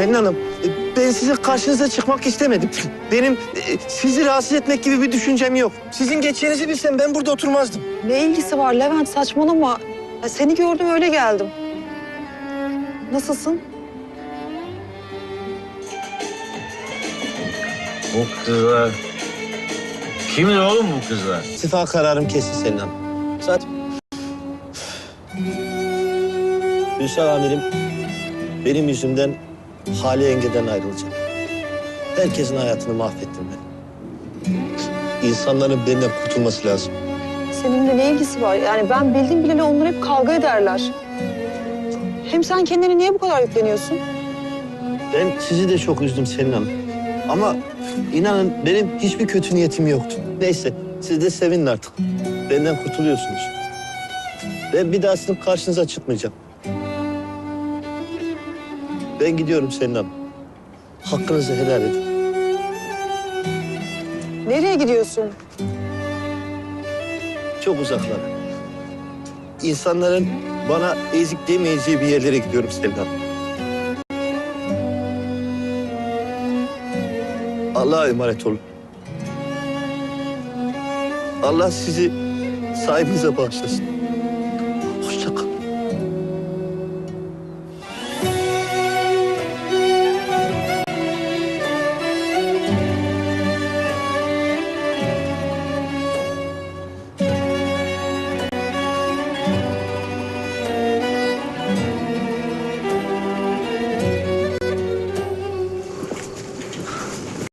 Selin Hanım, e, ben sizin karşınıza çıkmak istemedim. Benim e, sizi rahatsız etmek gibi bir düşüncem yok. Sizin geçeceğinizi bilsem ben burada oturmazdım. Ne ilgisi var Levent saçmalama. Ya seni gördüm öyle geldim. Nasılsın? Bu kızlar... Kimin oğlum bu kızlar? İstifa kararım kesin Selin Hanım. Zaten... Ünsal amirim benim yüzümden Hale Yenge'den ayrılacak. Herkesin hayatını mahvettim ben. İnsanların benden kurtulması lazım. Seninle ne ilgisi var? Yani ben bildiğim bileli onlar hep kavga ederler. Hem sen kendini niye bu kadar yükleniyorsun? Ben sizi de çok üzdüm Selin Hanım. Ama inanın benim hiçbir kötü niyetim yoktu. Neyse siz de sevinin artık. Benden kurtuluyorsunuz. Ben bir daha sizin karşınıza çıkmayacağım. Ben gidiyorum Selin Hanım. Hakkınızı helal edin. Nereye gidiyorsun? Çok uzaklara. İnsanların bana ezik demeyeceği bir yerlere gidiyorum Selin Hanım. Allah'a emanet olun. Allah sizi sahibinize bağışlasın.